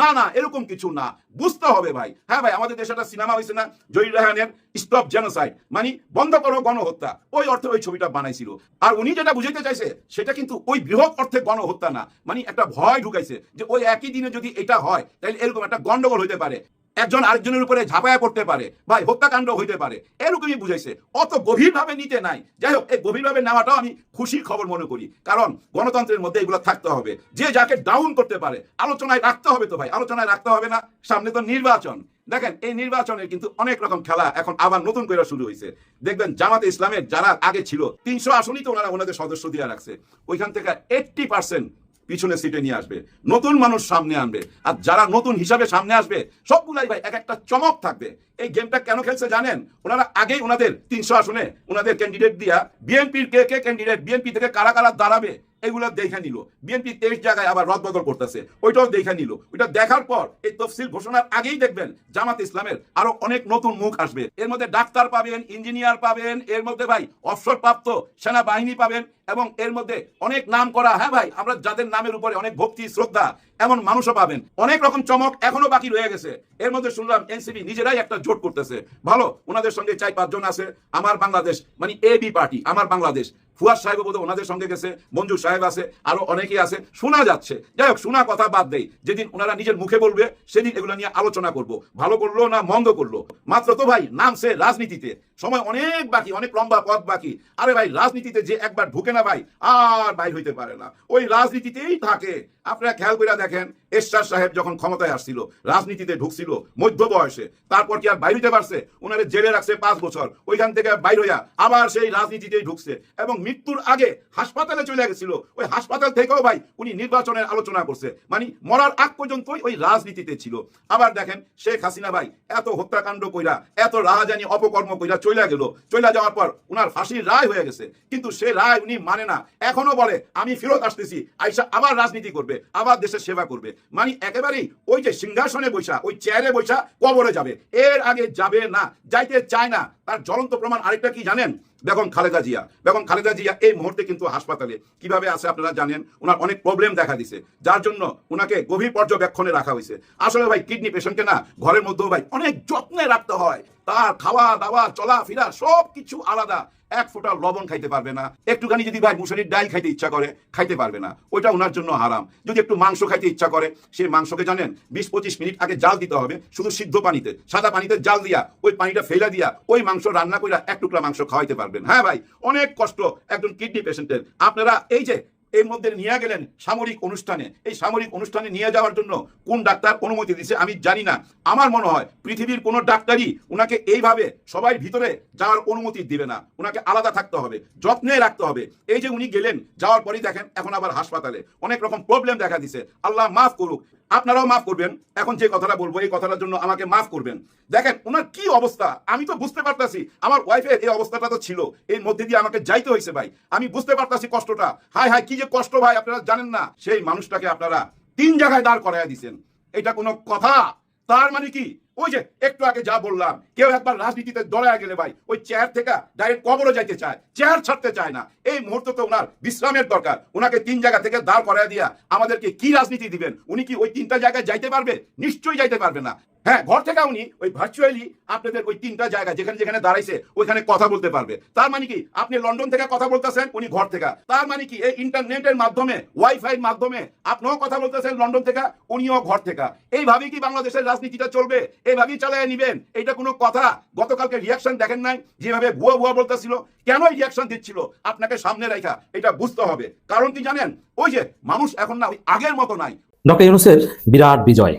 না না, এরকম কিছু না। বুঝতে হবে ভাই। হ্যাঁ ভাই, আমাদের দেশে একটা সিনেমা হয়েছে না জহির রাহানের স্টপ জেনোসাইড মানে বন্ধ করো গণহত্যা। ওই অর্থে ওই ছবিটা বানাইছিল। আর উনি যেটা বুঝাইতে চাইছে, সেটা কিন্তু ওই বৃহৎ অর্থে গণহত্যা না মানে একটা ভয় ঢুকাইছে যে ওই একই দিনে যদি এটা হয় তাহলে এরকম একটা গন্ডগোল হতে পারে। একজন আরেকজনের উপরে ঝাঁপায়া পড়তে পারে ভাই হত্যাকাণ্ড হইতে পারে, এরকমই বুঝাইছে। অত গভীরভাবে নিতে নাই। যাই হোক, এই গভীরভাবে নেওয়াটাও আমি খুশির খবর মনে করি। কারণ গণতন্ত্রের মধ্যে এগুলো থাকতে হবে। যে যাকে ডাউন করতে পারে, আলোচনায় রাখতে হবে তো ভাই, আলোচনায় রাখতে হবে না। সামনে তো নির্বাচন। দেখেন, এই নির্বাচনের কিন্তু অনেক রকম খেলা এখন আবার নতুন করে শুরু হয়েছে দেখবেন, জামাতে ইসলামের যারা আগে ছিল, তিনশো আসনই তো ওনারা ওনাদের সদস্য দিয়ে রাখছে। ওইখান থেকে এইটটি পার্সেন্ট পিছনে সিটে নিয়ে আসবে, নতুন মানুষ সামনে আনবে, আর যারা নতুন হিসাবে সামনে আসবে, সবগুলাই ভাই এক একটা চমক থাকবে। এই গেমটা কেন খেলছে জানেন? ওনারা আগেই ওনাদের তিনশো আসনে ওনাদের ক্যান্ডিডেট দিয়া বিএনপির কে কে ক্যান্ডিডেট বিএনপি থেকে কারা কারা দাঁড়াবে এগুলো দেখে নিল। বিএনপি তেইশ জায়গায় আবার রদবদল করতেছে। ওইটাও দেখে নিল। ওইটা দেখার পর এই তফসিল ঘোষণার আগেই দেখবেন জামাত ইসলামের আরও অনেক নতুন মুখ আসবে। এর মধ্যে ডাক্তার পাবেন, ইঞ্জিনিয়ার পাবেন, এর মধ্যে ভাই অবসর প্রাপ্ত সেনাবাহিনী পাবেন এবং এর মধ্যে অনেক নাম করা হ্যাঁ ভাই, আমরা যাদের নামের উপরে অনেক ভক্তি, শ্রদ্ধা, এমন মানুষও পাবেন। অনেক রকম চমক এখনও বাকি রয়ে গেছে। এর মধ্যে শুনলাম এনসিপি নিজেরাই একটা জোট করতেছে। ভালো, ওনাদের সঙ্গে চাই পাঁচজন আছে। আমার বাংলাদেশ মানে এ বি পার্টি, আমার বাংলাদেশ। ফুয়াদ সাহেব বোধ ওনাদের সঙ্গে গেছে, মঞ্জুর সাহেব আছে, আরও অনেকেই আছে। শোনা যাচ্ছে। যাই হোক, শোনা কথা বাদ দেই। যেদিন ওনারা নিজের মুখে বলবে, সেদিন এগুলো নিয়ে আলোচনা করব। ভালো করল না মন্দ করল? মাত্র তো ভাই নামছে রাজনীতিতে। সময় অনেক বাকি, অনেক লম্বা পথ বাকি। আরে ভাই, রাজনীতিতে যে একবার ঢুকে না ভাই, আর ভাই হইতে পারে না। ওই রাজনীতিতেই থাকে। আপনারা খেয়াল করে দেখেন, এরশাদ সাহেব যখন ক্ষমতায় আসছিল, রাজনীতিতে ঢুকছিল মধ্য বয়সে, তারপর কি আর বাইর হইতে পারছে? ওনারে জেলে রাখছে পাঁচ বছর। ওইখান থেকে বাইর হইয়া আবার সেই রাজনীতিতেই ঢুকছে এবং মৃত্যুর আগে হাসপাতালে চলে গেছিল। ওই হাসপাতাল থেকেও ভাই উনি নির্বাচনের আলোচনা করছে। মানে মরার আগ পর্যন্তই ওই রাজনীতিতে ছিল। আবার দেখেন, শেখ হাসিনা ভাই, এত হত্যাকাণ্ড কইরা, এত রাহাজানি অপকর্ম কইরা চলে গেল চলে যাওয়ার পর উনার ফাঁসির রায় হয়ে গেছে। কিন্তু সে রায় উনি মানে না। এখনও বলে, আমি ফেরত আসতেছি। আইসা আবার রাজনীতি করবে, আবার দেশের সেবা করবে। মানে একেবারেই ওই যে সিংহাসনে বৈশা, ওই চেয়ারে বৈশা কবরে যাবে। এর আগে যাবে না, যাইতে চায় না। তার জ্বলন্ত প্রমাণ আরেকটা কি জানেন? বেগম খালেদা জিয়া। বেগম খালেদা জিয়া এই মুহূর্তে কিন্তু হাসপাতালে। কীভাবে আছে আপনারা জানেন, ওনার অনেক প্রবলেম দেখা দিছে। যার জন্য ওনাকে গভীর পর্যবেক্ষণে রাখা হয়েছে। আসলে ভাই কিডনি পেশেন্টকে না, ঘরের মধ্যেও ভাই, অনেক যত্নে রাখতে হয়। তার খাওয়া দাওয়া চলাফেরা সব কিছু আলাদা। এক ফোঁটা লবণ খাইতে পারবে না। একটুখানি যদি ভাই মুসারির ডাল খাইতে ইচ্ছা করে, খাইতে পারবে না। ওইটা ওনার জন্য হারাম। যদি একটু মাংস খাইতে ইচ্ছা করে, সেই মাংসকে জানেন বিশ পঁচিশ মিনিট আগে জাল দিতে হবে, শুধু সিদ্ধ পানিতে, সাদা পানিতে জাল দিয়া, ওই পানিটা ফেলে দিয়া, ওই মাংস রান্না করে এক টুকরা মাংস খাওয়াইতে পারবেন। হ্যাঁ ভাই, অনেক কষ্ট একজন কিডনি পেশেন্টের। আপনারা এই যে এর মধ্যে নিয়ে গেলেন সামরিক অনুষ্ঠানে। এই সামরিক অনুষ্ঠানে নিয়ে যাওয়ার জন্য কোন ডাক্তার অনুমতি দিছে আমি জানি না। আমার মনে হয় পৃথিবীর কোনো ডাক্তারই ওনাকে এইভাবে সবাই ভিতরে যাওয়ার অনুমতি দিবে না। ওনাকে আলাদা থাকতে হবে, যত্নে রাখতে হবে। এই যে উনি গেলেন, যাওয়ার পরেই দেখেন এখন আবার হাসপাতালে। অনেক রকম প্রবলেম দেখা দিছে। আল্লাহ মাফ করুক। আপনারাও মাফ করবেন। এখন যে কথাটা বলব, এই কথাটার জন্য আমাকে মাফ করবেন। দেখেন, ওনার কি অবস্থা? আমি তো বুঝতে পারতাছি। আমার ওয়াইফের এই অবস্থাটা তো ছিল। এর মধ্যে দিয়ে আমাকে যাইতে হয়েছে ভাই। আমি বুঝতে পারতাছি কষ্টটা। হাই হাই কি যে কষ্ট ভাই, আপনারা জানেন না? সেই মানুষটাকে আপনারা তিন জায়গায় দাঁড় করাইয়া দিছেন। এটা কোনো কথা। তার মানে কি? ওই যে একটু আগে যা বললাম, কেউ একবার রাজনীতিতে দড়ায় গেলে ভাই, ওই চেয়ার থেকে ডাইরেক্ট কবরও যাইতে চায় চেয়ার ছাড়তে চায় না। এই মুহূর্তে তো ওনার বিশ্রামের দরকার। ওনাকে তিন জায়গা থেকে দাঁড় করায় দিয়া আমাদেরকে কি রাজনীতি দিবেন? উনি কি ওই তিনটা জায়গায় যাইতে পারবে? নিশ্চয়ই যাইতে পারবে না। হ্যাঁ ঘর থেকে উনি ওই ভার্চুয়ালি আপনাদের ওই তিনটা জায়গা যেখানে যেখানে দাঁড়াইছে, ওইখানে কথা বলতে পারবে। তার মানে কি? আপনি লন্ডন থেকে কথা বলতেছেন, উনি ঘর থেকে। তার মানে কি? এই ইন্টারনেটের মাধ্যমে ওয়াইফাই মাধ্যমে আপনিও কথা বলতেছেন লন্ডন থেকে, উনিও ঘর থেকে। এইভাবেই কি বাংলাদেশের রাজনীতিটা চলবে? এইভাবেই চালিয়ে নিবেন? এটা কোনো কথা? গতকালকে রিয়াকশন দেখেন নাই? যেভাবে ভুয়া ভুয়া বলতেছিল কেন রিয়াকশন দিচ্ছিল? আপনাকে সামনে রাখা এটা বুঝতে হবে। কারণ কি জানেন? ওই যে, মানুষ এখন না, ওই আগের মতো নাই। ডক্টর ইউনুসের বিরাট বিজয়।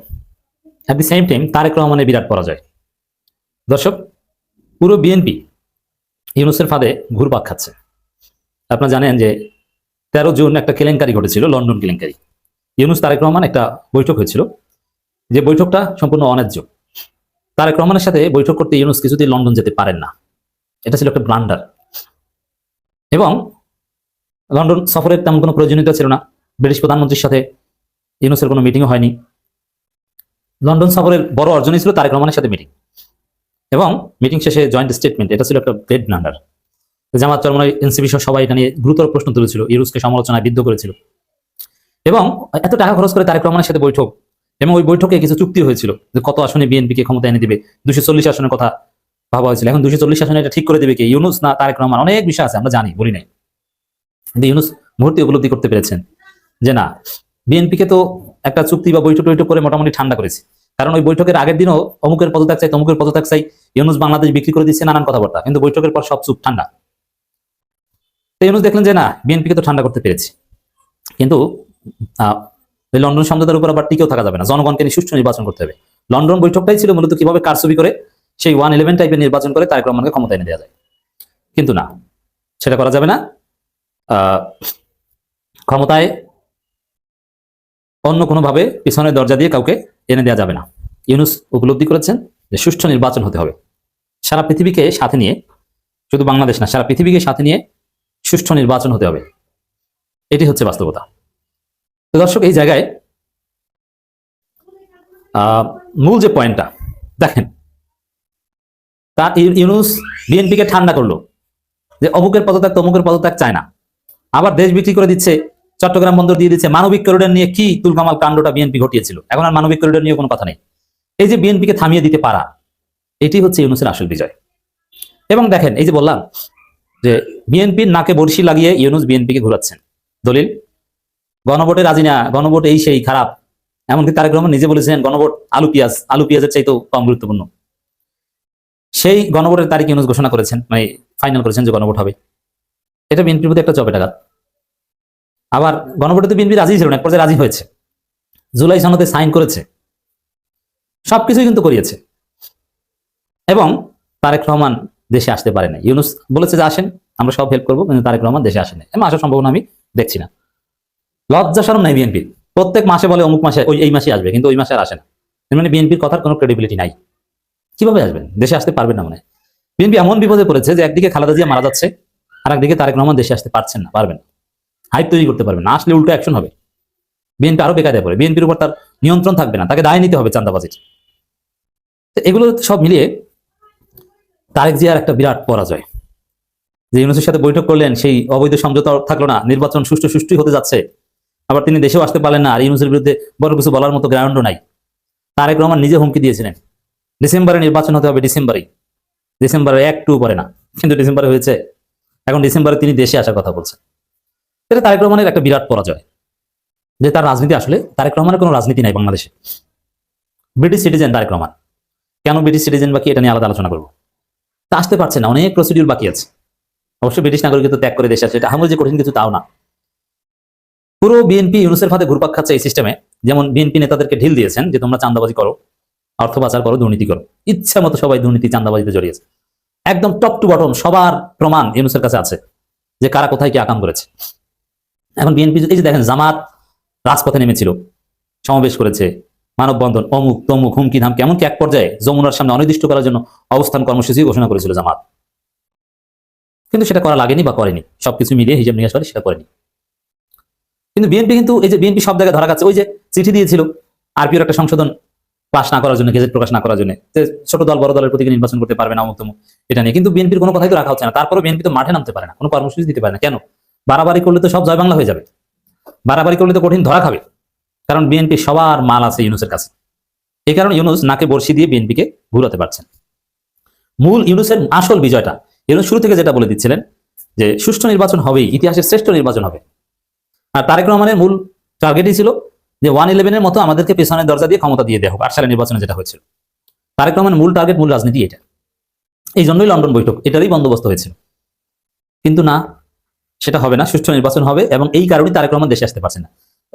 At the same time Tarek রহমানের বিরাট পরাজয়। দর্শক, পুরো বিএনপি ইউনুসের ফাঁদে ঘুরপাক খাচ্ছে। আপনারা জানেন যে তেরো জুন একটা কেলেঙ্কারি ঘটেছিল, লন্ডন কেলেঙ্কারি। ইউনুস তারেক রহমান একটা বৈঠক হয়েছিল। যে বৈঠকটা সম্পূর্ণ অন্যায্য। তারেক রহমানের সাথে বৈঠক করতে ইউনুস কিছুতেই লন্ডন যেতে পারেন না। এটা ছিল একটা ব্লান্ডার। এবং লন্ডন সফরের তেমন কোনো প্রয়োজনীয়তা ছিল না। ব্রিটিশ প্রধানমন্ত্রীর সাথে ইউনুসের কোনো মিটিংও হয়নি। লন্ডন সফরের বড় অর্জনই ছিল তারেক রহমানের সাথে মিটিং এবং মিটিং শেষে জয়েন্ট স্টেটমেন্ট এটা ছিল একটা great blunder Jamaat Charmonai, NCP সহ সবাই এটা নিয়ে গুরুতর প্রশ্ন তুলেছিল ইউরুসকে সমালোচনায় বিদ্ধ করেছিল। এবং এত টাকা খরচ করে তারেক রহমানের সাথে বৈঠক, এবং ওই বৈঠকে কিছু চুক্তি হয়েছিল যে কত আসনে বিএনপিকে ক্ষমতা এনে দিবে দুশো চল্লিশ আসনের কথা ভাবা হয়েছিল। এখন দুশো চল্লিশ আসনে এটা ঠিক করে দেবে কি? ইউনুস না তারেক রহমান? অনেক বিষয় আছে, আমরা জানি, বলি নাই। কিন্তু ইউনুস মুহূর্তে উপলব্ধি করতে পেরেছেন যে না, বিএনপিকে তো একটা চুক্তি বা বৈঠক টৈঠক করে মোটামুটি ঠান্ডা করেছে। কারণ ওই বৈঠকের আগের দিনও অমুকের পদত্যাগ চাই, তমুকের পদত্যাগ চাই, ইউনুস বাংলাদেশ বিক্রি করে দিচ্ছে, নানান কথাবার্তা। কিন্তু বৈঠকের পর সব চুপ, ঠান্ডা। তো ইউনুস দেখলেন যে না, বিএনপিকে তো ঠান্ডা করতে পেরেছি। কিন্তু লন্ডন সমঝোতার উপর আবার টিকেও থাকা যাবে না। জনগণকে সুষ্ঠু নির্বাচন করতে হবে। লন্ডন বৈঠকটাই ছিল মূলত কীভাবে কারচুপি করে সেই ওয়ান ইলেভেন টাইপের নির্বাচন করে তারেক রহমানকে ক্ষমতা এনে দেওয়া যায়। কিন্তু না, সেটা করা যাবে না। ক্ষমতায় অন্য কোনোভাবে পিছনের দরজা দিয়ে কাউকে এনে দেওয়া যাবে না। ইউনুস উপলব্ধি করেছেন যে সুষ্ঠু নির্বাচন হতে হবে। সারা পৃথিবীকে সাথে নিয়ে, শুধু বাংলাদেশ না, সারা পৃথিবীকে সাথে নিয়ে সুষ্ঠু নির্বাচন হতে হবে। এটি হচ্ছে বাস্তবতা। তো দর্শক, এই জায়গায় মূল যে পয়েন্টটা, দেখেন, তা ইউ- ইউনুস বিএনপিকে ঠান্ডা করল যে অমুকের পদত্যাগ তমুকের পদত্যাগ চায় না। আবার দেশ বিক্রি করে দিচ্ছে চট্টগ্রাম বন্দর দিয়ে দিচ্ছে মানবিক করিডোর নিয়ে কি তুলকামাল কাণ্ডটা বিএনপি ঘটিয়েছিল? এখন আর মানবিক করিডোর নিয়ে কোনো কথা নেই। এই যে বিএনপিকে থামিয়ে দিতে পারা, এটি হচ্ছে ইউনুসের আসল বিজয়। এবং দেখেন, এই যে বললাম যে বিএনপির নাকে বড়শি লাগিয়ে ইউনুস বিএনপিকে ঘোরাচ্ছেন। দলিল, গণভোটে রাজি না, গণভোট এই সেই খারাপ। এমনকি তারেক রহমান নিজে বলেছেন গণভোট আলু পেঁয়াজ, আলু পেঁয়াজের চাইতেও কম গুরুত্বপূর্ণ। সেই গণভোটের তারিখ ইউনুস ঘোষণা করেছেন মানে ফাইনাল করেছেন যে গণভোট হবে। এটা বিএনপির প্রতি একটা চপে টাকা আবার গণভোটে তো বিএনপি রাজি ছিল না, এক পর্যায়ে রাজি হয়েছে। জুলাই সনদে সাইন করেছে। সবকিছুই কিন্তু করিয়েছে। এবং তারেক রহমান দেশে আসতে পারে না ইউনুস বলেছে যে আসেন, আমরা সব হেল্প করব, কিন্তু তারেক রহমান দেশে আসেন এবং আসার সম্ভাবনা আমি দেখছি না। লজ্জা সরম নাই বিএনপির প্রত্যেক মাসে বলে অমুক মাসে, ওই, এই মাসে আসবে, কিন্তু ওই মাসে আর আসে না। মানে বিএনপির কথার কোনো ক্রেডিবিলিটি নাই। কীভাবে আসবেন? দেশে আসতে পারবেন না মানে। বিএনপি এমন বিপদে পড়েছে যে একদিকে খালেদা জিয়া মারা যাচ্ছে আর একদিকে তারেক রহমান দেশে আসতে পারছেন না, পারবেন না। হাইপ তৈরি করতে পারবে না। আসলে উল্টো অ্যাকশন হবে। বিএনপি আরও বেকায়দায় পড়ে। বিএনপির উপর তার নিয়ন্ত্রণ থাকবে না। তাকে দায় নিতে হবে চান্দাবাজির এগুলো সব মিলিয়ে তারেক জিয়ার একটা বিরাট পরাজয়। যে ইউনুসের সাথে বৈঠক করলেন, সেই অবৈধ সমঝোতা থাকল না। নির্বাচন সুষ্ঠু সুষ্ঠুই হতে যাচ্ছে। আবার তিনি দেশেও আসতে পারলেন না। আর ইউনুসের বিরুদ্ধে বড় কিছু বলার মতো গ্রাউন্ডও নাই। তারেক রহমান নিজে হুমকি দিয়েছিলেন। ডিসেম্বরে নির্বাচন হতে হবে ডিসেম্বরেই ডিসেম্বরে এক টু পরে না। কিন্তু ডিসেম্বরে হয়েছে। এখন ডিসেম্বরে তিনি দেশে আসার কথা বলছেন। এটা তারেক রহমানের একটা বিরাট পরাজয়, যে তার রাজনীতি আসলে তারেক রহমানের কোনো রাজনীতি নাই বাংলাদেশে। British citizen Tarek Rahman. কেন ব্রিটিশ সিটিজেন বাকি এটা নিয়ে আলাদা আলোচনা করব? তা আসতে পারছে না, অনেক প্রসিডিউর বাকি আছে। অবশ্যই ব্রিটিশ নাগরিকত্ব ত্যাগ করে দেশে আছে এটা আমার যে কঠিন কিছু তাও না। পুরো বিএনপি ইউনুসের ফাঁদে ঘুরপাক খাচ্ছে এই সিস্টেমে যেমন বিএনপি নেতাদেরকে ঢিল দিয়েছেন যে তোমরা চান্দাবাজি করো, অর্থ পাচার করো, দুর্নীতি করো। ইচ্ছা মতো সবাই দুর্নীতি চান্দাবাজিতে জড়িয়েছে। একদম টপ টু বটম সবার প্রমাণ ইউনুসের কাছে আছে যে কারা কোথায় কি আকাম করেছে। এখন বিএনপি এই যে দেখেন, জামাত রাজপথে নেমেছিল, সমাবেশ করেছে, মানববন্ধন, অমুক তমুক, হুমকি ধামকি, এমনকি এক পর্যায়ে যমুনার সামনে অনির্দিষ্ট করার জন্য অবস্থান কর্মসূচি ঘোষণা করেছিল জামাত। কিন্তু সেটা করা লাগেনি বা করেনি। সবকিছু মিলিয়ে হিসাব নিকাশ করে সেটা করেনি। কিন্তু বিএনপি কিন্তু এই যে বিএনপি সব জায়গায় ধরা খাচ্ছে, ওই যে চিঠি দিয়েছিল আরপিওর একটা সংশোধন পাশ না করার জন্য, গেজেট প্রকাশ না করার জন্য, যে ছোট দল, বড় দলের প্রতীকে নির্বাচন করতে পারবে না, অমুক তমুক, এটা নিয়ে। কিন্তু বিএনপির কোনো কথাই তো রাখা হচ্ছে না। তারপরে বিএনপি তো মাঠে নামতে পারে না, কোনো কর্মসূচি দিতে পারে না। কেন? বাড়াবাড়ি করলে তো সব জয় বাংলা হয়ে যাবে। বাড়াবাড়ি করলে তো কঠিন ধরা খাবে। কারণ বিএনপি সবার মাল আছে ইউনুসের কাছে। এই কারণে ইউনুস নাকে বর্ষি দিয়ে বিএনপিকে ঘুরাতে পারছেন। মূল ইউনুসের আসল বিজয়টা, ইউনুস শুরু থেকে যেটা বলে দিচ্ছিলেন যে, সুষ্ঠু নির্বাচন হবেই, ইতিহাসের শ্রেষ্ঠ নির্বাচন হবে। আর তারেক রহমানের মূল টার্গেটই ছিল যে, ওয়ান ইলেভেনের মতো আমাদেরকে পেছনের দরজা দিয়ে ক্ষমতা দিয়ে দেওয়া হোক আট সালের নির্বাচনে যেটা হয়েছিল। তারেক রহমানের মূল টার্গেট মূল রাজনীতি এটা। এই জন্যই লন্ডন বৈঠক, এটারই বন্দোবস্ত হয়েছিল। কিন্তু না সেটা হবে না, সুষ্ঠু নির্বাচন হবে এবং এই কারণে তারেক রহমান দেশে আসতে পারছে না।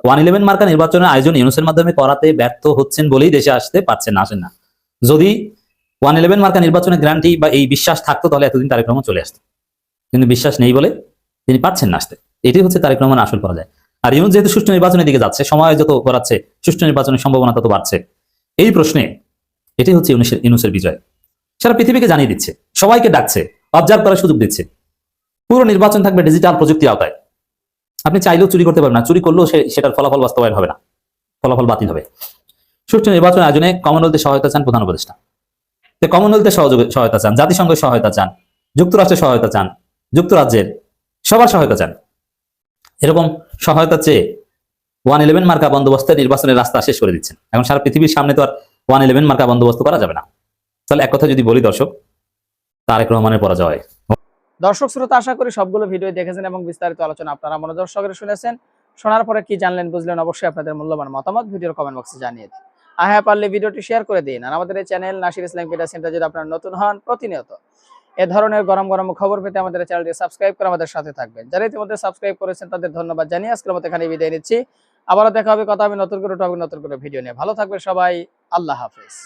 ওয়ান ইলেভেন মার্কা নির্বাচনের আয়োজন ইউনুসের মাধ্যমে করাতে ব্যর্থ হচ্ছেন বলেই দেশে আসতে পারছেন না, আসেন না। যদি ওয়ান ইলেভেন মার্কা নির্বাচনের গ্যারান্টি বা এই বিশ্বাস থাকতো, তাহলে এতদিন তারেক রহমান চলে আসতো। কিন্তু বিশ্বাস নেই বলে তিনি পাচ্ছেন না আসতে। এটাই হচ্ছে তারেক রহমান আসল করা যায় আর ইউনুস যেহেতু সুষ্ঠু নির্বাচনের দিকে যাচ্ছে, সময় যত গড়াচ্ছে সুষ্ঠু নির্বাচনের সম্ভাবনা তত বাড়ছে। এই প্রশ্নে এটাই হচ্ছে ইউনুসের ইউনুসের বিজয়। সারা পৃথিবীকে জানিয়ে দিচ্ছে, সবাইকে ডাকছে অবজার্ভ করার সুযোগ দিচ্ছে। পুরো নির্বাচন থাকবে ডিজিটাল প্রযুক্তির আওতায়। আপনি চাইলেও চুরি করতে পারবেন না। চুরি করলেও সেটার ফলাফল বাস্তবায়ন হবে না। ফলাফল বাতিল হবে। সুষ্ঠু নির্বাচন আয়োজনে কমনওয়েলথের সহায়তা চান প্রধান উপদেষ্টা। কমনওয়েলথের সহায়তা চান, জাতিসংঘের সহায়তা চান যুক্তরাষ্ট্রের সহায়তা চান, যুক্তরাজ্যের সবার সহায়তা চান। এরকম সহায়তা চেয়ে ওয়ান ইলেভেন মার্কা বন্দোবস্তে নির্বাচনের রাস্তা শেষ করে দিচ্ছেন। এখন সারা পৃথিবীর সামনে তো আর ওয়ান ইলেভেন মার্কা বন্দোবস্ত করা যাবে না। তাহলে এক কথা যদি বলি দর্শক, তারেক রহমানের পরাজয়। দর্শক শ্রোতা, আশা করি সবগুলো ভিডিও দেখেছেন এবং বিস্তারিত আলোচনা আপনারা মনোযোগ সহকারে শুনেছেন। শোনার পরে কি জানলেন, বুঝলেন অবশ্যই আপনাদের মূল্যবান মতামত ভিডিওর কমেন্ট বক্সে জানিয়ে দিন। আর হ্যাঁ পারলে ভিডিওটি শেয়ার করে দিন। আর আমাদের এই channel Nasir Islam media centre যদি আপনারা নতুন হন, প্রতিনিয়ত এ ধরনের গরম গরম খবর পেতে আমাদের চ্যানেলটি সাবস্ক্রাইব করে আমাদের সাথে থাকবেন। যারা ইতিমধ্যে সাবস্ক্রাইব করেছেন, তাদের ধন্যবাদ জানিয়ে আজকের মতো এখানে বিদায় নিচ্ছি। আবারও দেখা হবে কথা হবে নতুন করে টপিক নতুন করে ভিডিও নিয়ে। ভালো থাকবে সবাই। আল্লাহ হাফেজ।